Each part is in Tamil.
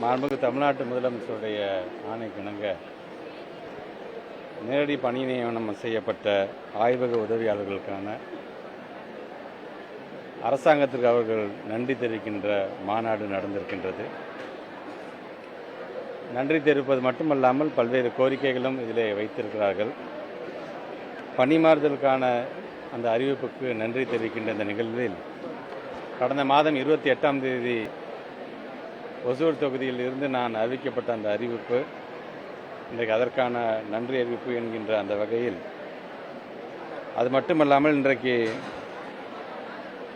மாண்புமிகு தமிழ்நாட்டு முதலமைச்சருடைய ஆணைக்கிணங்க நேரடி பணி நியமனம் செய்யப்பட்ட ஆய்வக உதவியாளர்களுக்கான அரசாங்கத்திற்கு அவர்கள் நன்றி தெரிவிக்கின்ற மாநாடு நடந்திருக்கின்றது. நன்றி தெரிவிப்பது மட்டுமல்லாமல் பல்வேறு கோரிக்கைகளும் இதிலே வைத்திருக்கிறார்கள். பணிமாறுதலுக்கான அந்த அறிவிப்புக்கு நன்றி தெரிவிக்கின்ற இந்த நிகழ்வில் கடந்த மாதம் இருபத்தி எட்டாம் தேதி ஒசூர் தொகுதியில் இருந்து நான் அறிவிக்கப்பட்ட அந்த அறிவிப்பு இன்றைக்கு அதற்கான நன்றி அறிவிப்பு என்கின்ற அந்த வகையில். அது மட்டுமல்லாமல் இன்றைக்கு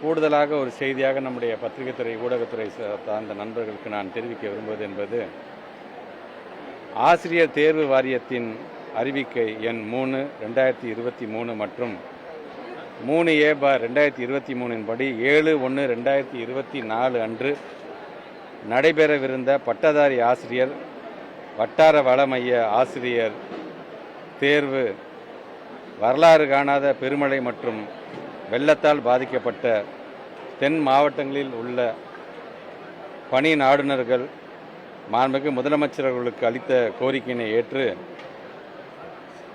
கூடுதலாக ஒரு செய்தியாக நம்முடைய பத்திரிகைத்துறை ஊடகத்துறை சார்ந்த நண்பர்களுக்கு நான் தெரிவிக்க விரும்புவது என்பது ஆசிரியர் தேர்வு வாரியத்தின் அறிவிக்கை எண் மூணு ரெண்டாயிரத்தி இருபத்தி மூணு மற்றும் மூணு ஏ பார் ரெண்டாயிரத்தி இருபத்தி மூணின் படி ஏழு ஒன்று ரெண்டாயிரத்தி இருபத்தி நாலு அன்று நடைபெறவிருந்த பட்டதாரி ஆசிரியர் வட்டார வள மைய ஆசிரியர் தேர்வு வரலாறு காணாத பெருமழை மற்றும் வெள்ளத்தால் பாதிக்கப்பட்ட தென் மாவட்டங்களில் உள்ள பணி நாடுனர்கள் மாண்புமிகு முதலமைச்சர்களுக்கு அளித்த கோரிக்கையினை ஏற்று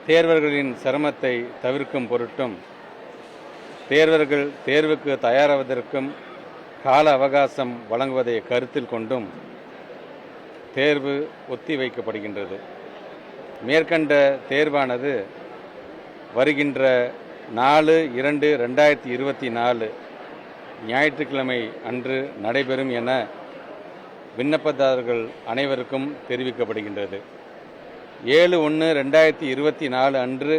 தேர்வர்களின் சிரமத்தை தவிர்க்கும் பொருட்டும் தேர்வர்கள் தேர்வுக்கு தயாராவதற்கும் கால அவகாசம் வழங்குவதை கருத்தில் கொண்டும் தேர்வு ஒத்தி வைக்கப்படுகின்றது மேற்கண்ட தேர்வானது வருகின்ற நாலு இரண்டு ரெண்டாயிரத்தி இருபத்தி நாலு ஞாயிற்றுக்கிழமை அன்று நடைபெறும் என விண்ணப்பதாரர்கள் அனைவருக்கும் தெரிவிக்கப்படுகின்றது. ஏழு ஒன்று ரெண்டாயிரத்தி இருபத்தி நாலு அன்று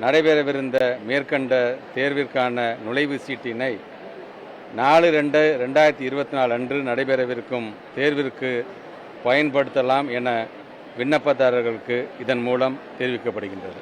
நடைபெறவிருந்த மேற்கண்ட தேர்விற்கான நுழைவு சீட்டினை நாலு ரெண்டு ரெண்டாயிரத்தி இருபத்தி நாலு அன்று நடைபெறவிருக்கும் தேர்விற்கு பயன்படுத்தலாம் என விண்ணப்பதாரர்களுக்கு இதன் மூலம் தெரிவிக்கப்படுகின்றது.